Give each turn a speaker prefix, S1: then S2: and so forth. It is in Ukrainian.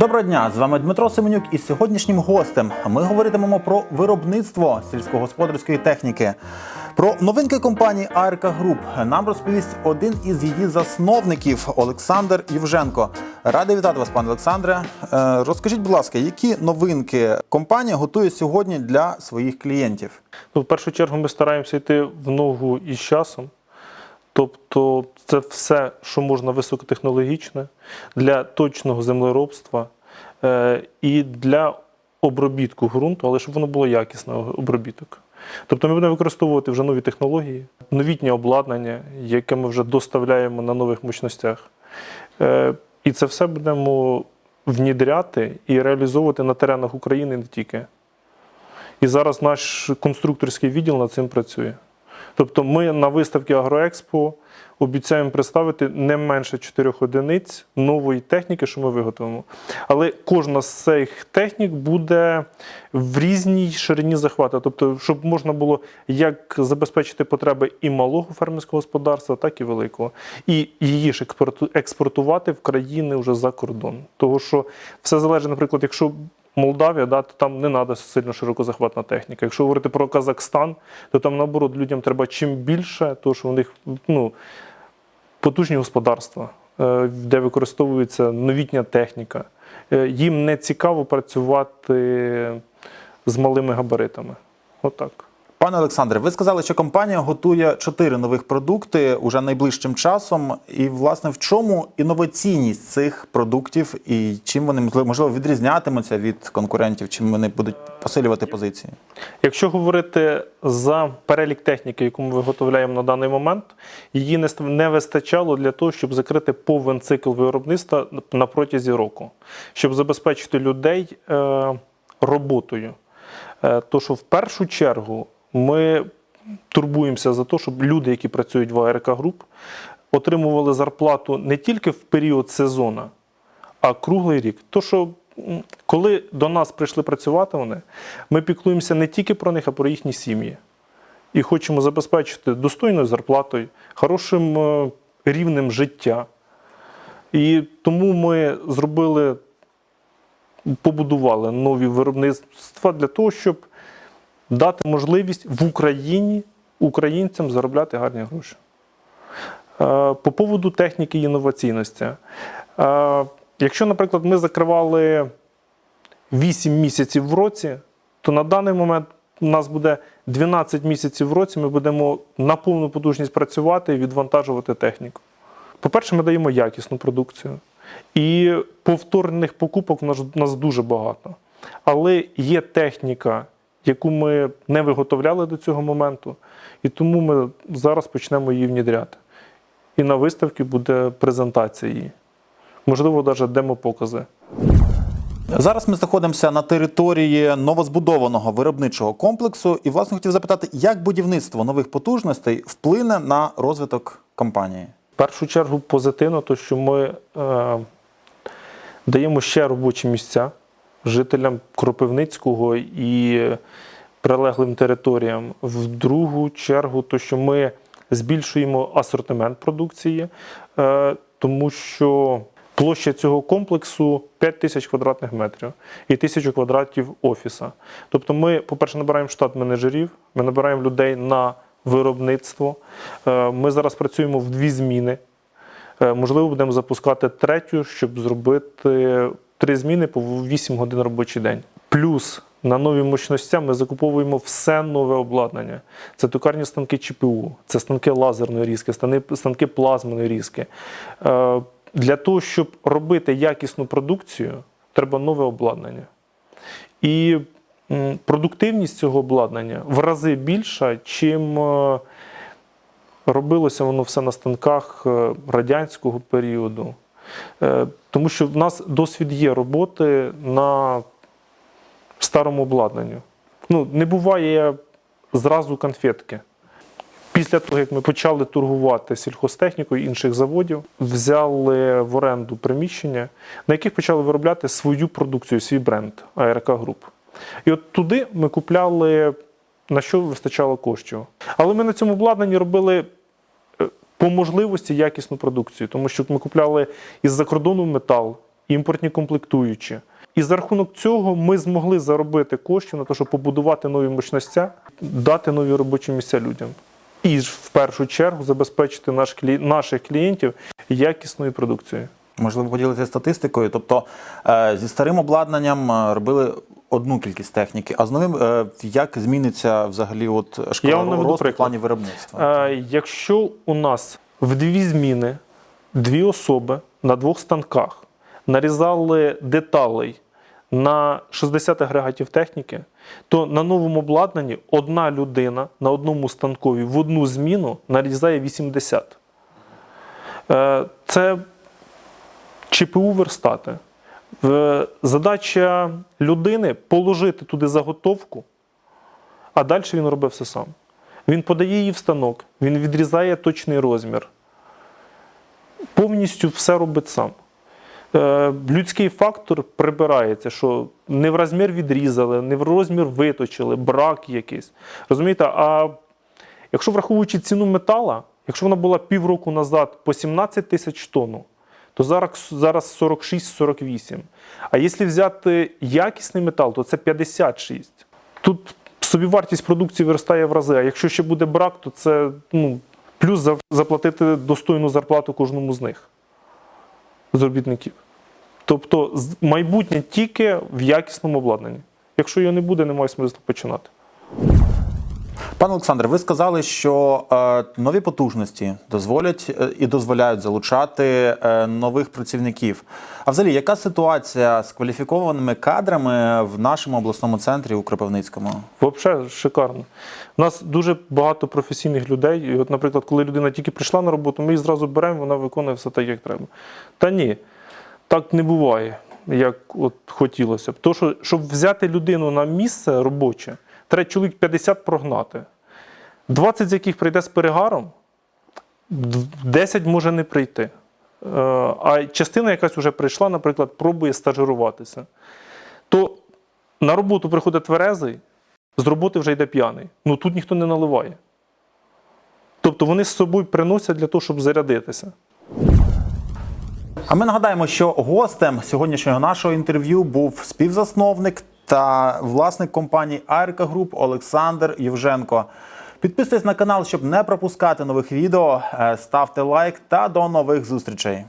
S1: Доброго дня, з вами Дмитро Семенюк і сьогоднішнім гостем ми говоритимемо про виробництво сільськогосподарської техніки. Про новинки компанії АРК Груп нам розповість один із її засновників Олександр Євженко. Радий вітати вас, пане Олександре. Е, Розкажіть, будь ласка, які новинки компанія готує сьогодні для своїх клієнтів?
S2: Ну, в першу чергу ми стараємося йти в ногу із часом. Тобто це все, що можна високотехнологічне для точного землеробства і для обробітку ґрунту, але щоб воно було якісне обробіток. Тобто ми будемо використовувати вже нові технології, новітнє обладнання, яке ми вже доставляємо на нових мощностях. Е, і це все будемо внідряти і реалізовувати на теренах України не тільки. І зараз наш конструкторський відділ над цим працює. Тобто ми на виставці Агроекспо обіцяємо представити не менше чотирьох одиниць нової техніки, що ми виготовимо. Але кожна з цих технік буде в різній ширині захвату. Тобто, щоб можна було як забезпечити потреби і малого фермерського господарства, так і великого. І її ж експорту- експортувати в країни вже за кордон. Тому що все залежить, наприклад, якщо Молдавія, да, то там не треба сильно широкозахватна техніка. Якщо говорити про Казахстан, то там наоборот людям треба чим більше, тому що у них ну, потужні господарства, е, де використовується новітня техніка. Е, Їм не цікаво працювати з малими габаритами. Отак.
S1: Пане Олександре, ви сказали, що компанія готує чотири нових продукти уже найближчим часом. І, власне, в чому інноваційність цих продуктів і чим вони можливо- відрізнятимуться від конкурентів, чим вони будуть посилювати позиції?
S2: Якщо говорити за перелік техніки, яку ми виготовляємо на даний момент, її не вистачало для того, щоб закрити повен цикл виробництва на протязі року, щоб забезпечити людей е, роботою. Е, то, що в першу чергу ми турбуємося за те, щоб люди, які працюють в АРК груп, отримували зарплату не тільки в період сезону, а круглий рік. То, що коли до нас прийшли працювати вони, ми піклуємося не тільки про них, а про їхні сім'ї. І хочемо забезпечити достойною зарплатою, хорошим е, рівнем життя. І тому ми зробили, побудували нові виробництва для того, щоб дати можливість в Україні українцям заробляти гарні гроші. Е, По поводу техніки інноваційності. Е, Якщо, наприклад, ми закривали 8 місяців в році, то на даний момент у нас буде 12 місяців в році, ми будемо на повну потужність працювати і відвантажувати техніку. По-перше, ми даємо якісну продукцію. І повторних покупок в нас дуже багато. Але є техніка, яку ми не виготовляли до цього моменту, і тому ми зараз почнемо її внідряти. І на виставці буде презентація її. Можливо, навіть демопокази.
S1: Зараз ми знаходимося на території новозбудованого виробничого комплексу, і власне хотів запитати, як будівництво нових потужностей вплине на розвиток компанії.
S2: В першу чергу позитивно, то що ми е, даємо ще робочі місця жителям Кропивницького і прилеглим територіям. В другу чергу, то що ми збільшуємо асортимент продукції, е, тому що площа цього комплексу 5 тисяч квадратних метрів і тисячу квадратів офіса. Тобто, ми, по-перше, набираємо штат менеджерів, ми набираємо людей на виробництво. Е, Ми зараз працюємо в дві зміни. Е, Можливо, будемо запускати третю, щоб зробити три зміни по 8 годин робочий день. Плюс на нові мощностя ми закуповуємо все нове обладнання. Це токарні станки ЧПУ, це станки лазерної різки, станки плазменної різки. Е, Для того, щоб робити якісну продукцію, треба нове обладнання. І продуктивність цього обладнання в рази більша, чим е, робилося воно все на станках е, радянського періоду. Е, Тому що в нас досвід є роботи на старому обладнанню. Ну, не буває зразу конфетки. Після того, як ми почали торгувати сільхозтехнікою інших заводів, взяли в оренду приміщення, на яких почали виробляти свою продукцію, свій бренд АРК Груп. І от туди ми купляли на що вистачало коштів. Але ми на цьому обладнанні робили по можливості якісну продукцію, тому що ми купляли із-за кордону метал, імпортні комплектуючі. І за рахунок цього ми змогли заробити коштів на те, щоб побудувати нові мощностя, дати нові робочі місця людям. І в першу чергу забезпечити наш клі... наших клієнтів якісною продукцією.
S1: Можливо, поділитися статистикою. Тобто е, зі старим обладнанням е, робили одну кількість техніки, а з новим е, як зміниться взагалі от шкала
S2: Я вам наведу
S1: в плані виробництва?
S2: Е, якщо у нас в дві зміни дві особи на двох станках нарізали деталей на 60 агрегатів техніки, то на новому обладнанні одна людина на одному станкові в одну зміну нарізає 80. Е, Це ЧПУ верстати. Е, Задача людини положити туди заготовку, а далі він робить все сам. Він подає її в станок, він відрізає точний розмір. Повністю все робить сам. Е, людський фактор прибирається, що не в розмір відрізали, не в розмір виточили, брак якийсь. Розумієте? А якщо враховуючи ціну метала, якщо вона була півроку назад по 17 тисяч тонн, то зараз, зараз 46-48. А якщо взяти якісний метал, то це 56. Тут собівартість продукції виростає в рази. А якщо ще буде брак, то це ну, плюс заплатити достойну зарплату кожному з них, з робітників. Тобто майбутнє тільки в якісному обладнанні. Якщо його не буде, немає смислу починати.
S1: Пане Олександре, ви сказали, що е, нові потужності дозволять е, і дозволяють залучати е, нових працівників. А взагалі, яка ситуація з кваліфікованими кадрами в нашому обласному центрі у Кропивницькому?
S2: Взагалі шикарно. У нас дуже багато професійних людей. І от, наприклад, коли людина тільки прийшла на роботу, ми її зразу беремо, вона виконує все так, як треба. Та ні, так не буває, як от хотілося б. То, що, щоб взяти людину на місце робоче, треба чоловік 50 прогнати. 20 з яких прийде з перегаром, 10 може не прийти. Е, А частина якась вже прийшла, наприклад, пробує стажируватися. То на роботу приходить тверезий, з роботи вже йде п'яний. Ну тут ніхто не наливає. Тобто вони з собою приносять для того, щоб зарядитися.
S1: А ми нагадаємо, що гостем сьогоднішнього нашого інтерв'ю був співзасновник та власник компанії Арка Груп Олександр Євженко. Підписуйтесь на канал, щоб не пропускати нових відео. Е, Ставте лайк та до нових зустрічей.